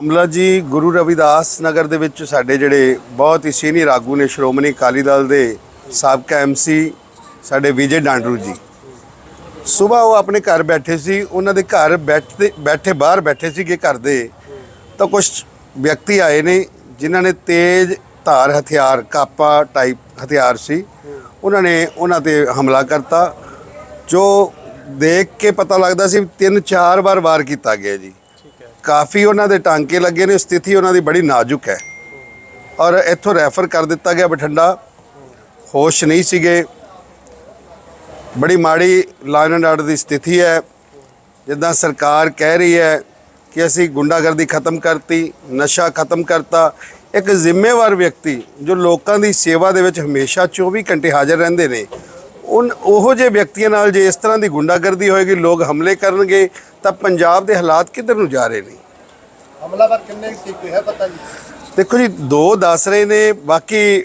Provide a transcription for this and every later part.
ਅਮਲਾ ਜੀ, ਗੁਰੂ ਰਵਿਦਾਸ ਨਗਰ ਦੇ ਵਿੱਚ ਸਾਡੇ ਜਿਹੜੇ ਬਹੁਤ ਹੀ ਸੀਨੀਅਰ ਆਗੂ ਨੇ, ਸ਼੍ਰੋਮਣੀ ਅਕਾਲੀ ਦਲ ਦੇ ਸਾਬਕਾ ਐਮਸੀ ਸਾਡੇ ਵਿਜੇ ਡਾਂਡਰੂ ਜੀ। ਸਵੇਰ ਉਹ ਆਪਣੇ ਘਰ ਬੈਠੇ ਸੀ, ਉਹਨਾਂ ਦੇ ਘਰ ਬੈਠਦੇ, ਬੈਠੇ, ਬਾਹਰ ਬੈਠੇ ਸੀਗੇ ਘਰ ਦੇ, ਤਾਂ ਕੁਝ ਵਿਅਕਤੀ ਆਏ ਨੇ, ਜਿਨ੍ਹਾਂ ਨੇ ਤੇਜ਼ ਧਾਰ ਹਥਿਆਰ, ਕਾਪਾ ਟਾਈਪ ਹਥਿਆਰ ਸੀ। ਉਹਨਾਂ ਨੇ ਉਹਨਾਂ ਤੇ ਹਮਲਾ ਕਰਤਾ, ਜੋ ਦੇਖ ਕੇ ਪਤਾ ਲੱਗਦਾ ਸੀ ਤਿੰਨ ਚਾਰ ਵਾਰ ਵਾਰ ਕੀਤਾ ਗਿਆ ਜੀ। ਕਾਫੀ ਉਹਨਾਂ ਦੇ ਟਾਂਕੇ ਲੱਗੇ ਨੇ, ਸਥਿਤੀ ਉਹਨਾਂ ਦੀ ਬੜੀ ਨਾਜ਼ੁਕ ਹੈ। ਔਰ ਇੱਥੋਂ ਰੈਫਰ ਕਰ ਦਿੱਤਾ ਗਿਆ ਬਠਿੰਡਾ। ਹੋਸ਼ ਨਹੀਂ ਸੀਗੇ। ਬੜੀ ਮਾੜੀ ਲਾਈਨ ਐਂਡ ਆਰਡਰ ਦੀ ਸਥਿਤੀ ਹੈ। ਜਿੱਦਾਂ ਸਰਕਾਰ ਕਹਿ ਰਹੀ ਹੈ ਕਿ ਅਸੀਂ ਗੁੰਡਾਗਰਦੀ ਖਤਮ ਕਰਤੀ, ਨਸ਼ਾ ਖਤਮ ਕਰਤਾ। ਇੱਕ ਜ਼ਿੰਮੇਵਾਰ ਵਿਅਕਤੀ ਜੋ ਲੋਕਾਂ ਦੀ ਸੇਵਾ ਦੇ ਵਿੱਚ ਹਮੇਸ਼ਾ 24 ਘੰਟੇ ਹਾਜ਼ਰ ਰਹਿੰਦੇ ਨੇ, ਉਨ ਉਹੋ ਜਿਹੇ ਵਿਅਕਤੀਆਂ ਨਾਲ ਜੇ ਇਸ ਤਰ੍ਹਾਂ ਦੀ ਗੁੰਡਾਗਰਦੀ ਹੋਏਗੀ, ਲੋਕ ਹਮਲੇ ਕਰਨਗੇ ਤਾਂ ਪੰਜਾਬ ਦੇ ਹਾਲਾਤ ਕਿੱਧਰ ਨੂੰ ਜਾ ਰਹੇ ਨੇ? ਹਮਲਾਵਰ ਕਿੰਨੇ ਸੀ ਕੋਈ ਹੈ ਪਤਾ ਜੀ? ਦੇਖੋ ਜੀ ਦੋ ਦੱਸ ਰਹੇ ਨੇ ਬਾਕੀ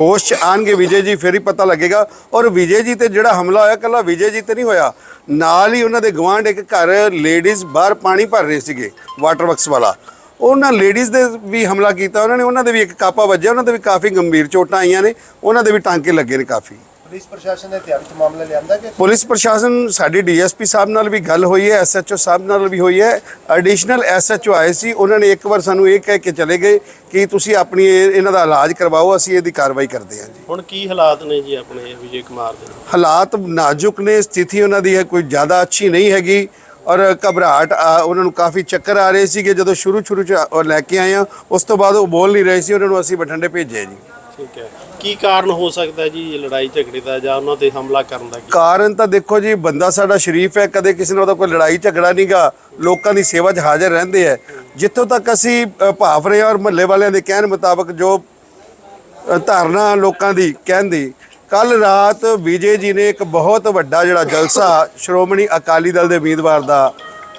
ਹੋਸ਼ 'ਚ ਆਣਗੇ ਵਿਜੇ ਜੀ ਫਿਰ ਹੀ ਪਤਾ ਲੱਗੇਗਾ। ਔਰ ਵਿਜੇ ਜੀ ਤੇ ਜਿਹੜਾ ਹਮਲਾ ਹੋਇਆ ਕੱਲਾ ਵਿਜੇ ਜੀ ਤੇ ਨਹੀਂ ਹੋਇਆ। ਨਾਲ ਹੀ ਉਹਨਾਂ ਦੇ ਗਵਾਂਢ ਇੱਕ ਘਰ ਲੇਡੀਜ਼ ਬਾਹਰ ਪਾਣੀ ਭਰ ਰਹੇ ਸੀਗੇ ਵਾਟਰ ਵਰਕਸ ਵਾਲਾ। ਉਹਨਾਂ ਲੇਡੀਜ਼ ਦੇ ਵੀ ਹਮਲਾ ਕੀਤਾ ਉਹਨਾਂ ਨੇ ਉਹਨਾਂ ਦੇ ਵੀ ਇੱਕ ਕਾਪਾ ਵੱਜਿਆ ਉਹਨਾਂ ਦੇ ਵੀ ਕਾਫੀ ਗੰਭੀਰ ਚੋਟਾਂ ਆਈਆਂ ਨੇ ਉਹਨਾਂ ਦੇ ਵੀ ਟਾਂਕੇ ਲੱਗੇ ਨੇ ਕਾਫੀ। ਪੁਲਿਸ ਪ੍ਰਸ਼ਾਸਨ ਨੇ ਧਿਆਨ ਚ ਮਾਮਲਾ ਲਿਆਂਦਾ ਕਿ ਪੁਲਿਸ ਪ੍ਰਸ਼ਾਸਨ ਸਾਡੀ ਡੀਐਸਪੀ ਸਾਹਿਬ ਨਾਲ ਵੀ ਗੱਲ ਹੋਈ ਹੈ ਐਸਐਚਓ ਸਾਹਿਬ ਨਾਲ ਵੀ ਹੋਈ ਹੈ। ਐਡੀਸ਼ਨਲ ਐਸਐਚਓ ਆਏ ਸੀ ਉਹਨਾਂ ਨੇ ਇੱਕ ਵਾਰ ਸਾਨੂੰ ਇਹ ਕਹਿ ਕੇ ਚਲੇ ਗਏ ਕਿ ਤੁਸੀਂ ਆਪਣੀ ਇਹ- ਇਹਨਾਂ ਦਾ ਇਲਾਜ ਕਰਵਾਓ ਅਸੀਂ ਇਹਦੀ ਕਾਰਵਾਈ ਕਰਦੇ ਹਾਂ ਜੀ। ਹੁਣ ਕੀ ਹਾਲਾਤ ਨੇ ਜੀ ਆਪਣੇ ਵਿਜੇ ਕੁਮਾਰ ਦੇ? ਹਾਲਾਤ ਨਾਜ਼ੁਕ ਨੇ ਸਥਿਤੀ ਉਹਨਾਂ ਦੀ ਹੈ ਕੋਈ ਜ਼ਿਆਦਾ ਅੱਛੀ ਨਹੀਂ ਹੈਗੀ ਔਰ ਘਬਰਾਹਟ ਆ, ਉਹਨਾਂ ਨੂੰ ਕਾਫੀ ਚੱਕਰ ਆ ਰਹੇ ਸੀਗੇ। ਜਦੋਂ ਸ਼ੁਰੂ ਸ਼ੁਰੂ ਚ ਉਹ ਲੈ ਕੇ ਆਏ ਆ ਉਸ ਤੋਂ ਬਾਅਦ ਉਹ ਬੋਲ ਨਹੀਂ ਰਹੇ ਸੀ ਉਹਨਾਂ ਨੂੰ ਅਸੀਂ ਬਠਿੰਡੇ ਭੇਜਿਆ ਜੀ। ਠੀਕ ਹੈ। ਕੀ ਕਾਰਨ ਹੋ ਸਕਦਾ ਜੀ ਲੜਾਈ ਝਗੜੇ ਦਾ ਜਾਂ ਉਹਨਾਂ ਤੇ ਹਮਲਾ ਕਰਨ ਦਾ? ਕਾਰਨ ਤਾਂ ਦੇਖੋ ਜੀ ਬੰਦਾ ਸਾਡਾ ਸ਼ਰੀਫ ਹੈ ਕਦੇ ਕਿਸੇ ਨਾਲ ਉਹਦਾ ਕੋਈ ਲੜਾਈ ਝਗੜਾ ਨਹੀਂਗਾ ਲੋਕਾਂ ਦੀ ਸੇਵਾ 'ਚ ਹਾਜ਼ਰ ਰਹਿੰਦੇ ਹੈ। ਜਿੱਥੋਂ ਤੱਕ ਅਸੀਂ ਅ, ਰਹੇ ਔਰ ਮਹੱਲੇ ਵਾਲਿਆਂ ਦੇ ਕਹਿਣ ਮੁਤਾਬਕ ਜੋ ਧਾਰਨਾ ਲੋਕਾਂ ਦੀ ਕਹਿੰਦੀ ਕੱਲ ਰਾਤ ਵਿਜੇ ਜੀ ਨੇ ਇੱਕ ਬਹੁਤ ਵੱਡਾ ਜਿਹੜਾ ਜਲਸਾ ਸ਼੍ਰੋਮਣੀ ਅਕਾਲੀ ਦਲ ਦੇ ਉਮੀਦਵਾਰ ਦਾ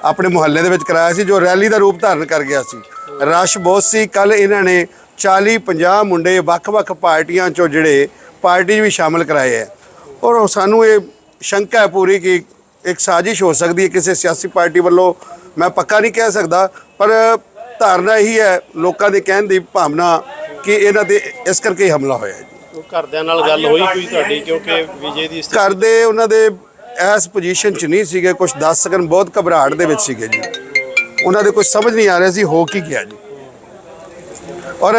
ਆਪਣੇ ਮੁਹੱਲੇ ਦੇ ਵਿੱਚ ਕਰਾਇਆ ਸੀ ਜੋ ਰੈਲੀ ਦਾ ਰੂਪ ਧਾਰਨ ਕਰ ਗਿਆ ਸੀ। ਰਸ਼ ਬਹੁਤ ਸੀ ਕੱਲ ਇਹਨਾਂ ਨੇ 40 50 ਮੁੰਡੇ ਵੱਖ-ਵੱਖ ਪਾਰਟੀਆਂ ਚੋਂ ਜਿਹੜੇ ਪਾਰਟੀ 'ਚ ਵੀ ਸ਼ਾਮਲ ਕਰਾਏ ਹੈ। ਔਰ ਸਾਨੂੰ ਇਹ ਸ਼ੰਕਾ ਹੈ ਪੂਰੀ ਕਿ ਇੱਕ ਸਾਜ਼ਿਸ਼ ਹੋ ਸਕਦੀ ਹੈ ਕਿਸੇ ਸਿਆਸੀ ਪਾਰਟੀ ਵੱਲੋਂ। ਮੈਂ ਪੱਕਾ ਨਹੀਂ ਕਹਿ ਸਕਦਾ ਪਰ ਧਾਰਨਾ ਇਹੀ ਹੈ ਲੋਕਾਂ ਦੇ ਕਹਿਣ ਦੀ ਭਾਵਨਾ ਕਿ ਇਹਨਾਂ ਦੇ ਇਸ ਕਰਕੇ ਹੀ ਹਮਲਾ ਹੋਇਆ ਜੀ। ਘਰਦਿਆਂ ਨਾਲ ਗੱਲ ਹੋਈ ਕੋਈ ਤੁਹਾਡੀ ਕਿਉਂਕਿ ਵਿਜੇ ਦੀ ਘਰ ਦੇ ਉਹਨਾਂ ਦੇ ਇਸ ਪੋਜੀਸ਼ਨ 'ਚ ਨਹੀਂ ਸੀਗੇ ਕੁਝ ਦੱਸ ਸਕਣ ਬਹੁਤ ਘਬਰਾਹਟ ਦੇ ਵਿੱਚ ਸੀਗੇ ਜੀ। ਉਹਨਾਂ ਦੇ ਕੁਝ ਸਮਝ ਨਹੀਂ ਆ ਰਿਹਾ ਸੀ ਹੋ ਕੀ ਗਿਆ ਜੀ। ਔਰ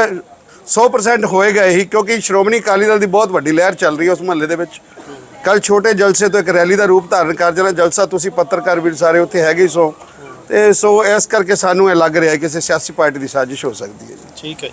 100% ਹੋਏਗਾ ਇਹੀ ਕਿਉਂਕਿ ਸ਼੍ਰੋਮਣੀ ਅਕਾਲੀ ਦਲ ਦੀ ਬਹੁਤ ਵੱਡੀ ਲਹਿਰ ਚੱਲ ਰਹੀ ਹੈ ਉਸ ਮਹੱਲੇ ਦੇ ਵਿੱਚ। ਕੱਲ ਛੋਟੇ ਜਲਸੇ ਤੋਂ ਇੱਕ ਰੈਲੀ ਦਾ ਰੂਪ ਧਾਰਨ ਕਰ ਜਾਣਾ। ਜਲਸਾ ਤੁਸੀਂ ਪੱਤਰਕਾਰ ਵੀਰ ਸਾਰੇ ਉੱਥੇ ਹੈਗੇ ਹੀ ਸੋ। ਤੇ ਸੋ ਇਸ ਕਰਕੇ ਸਾਨੂੰ ਇਹ ਲੱਗ ਰਿਹਾ ਕਿ ਕਿਸੇ ਸਿਆਸੀ ਪਾਰਟੀ ਦੀ ਸਾਜ਼ਿਸ਼ ਹੋ ਸਕਦੀ ਹੈ ਜੀ। ਠੀਕ ਹੈ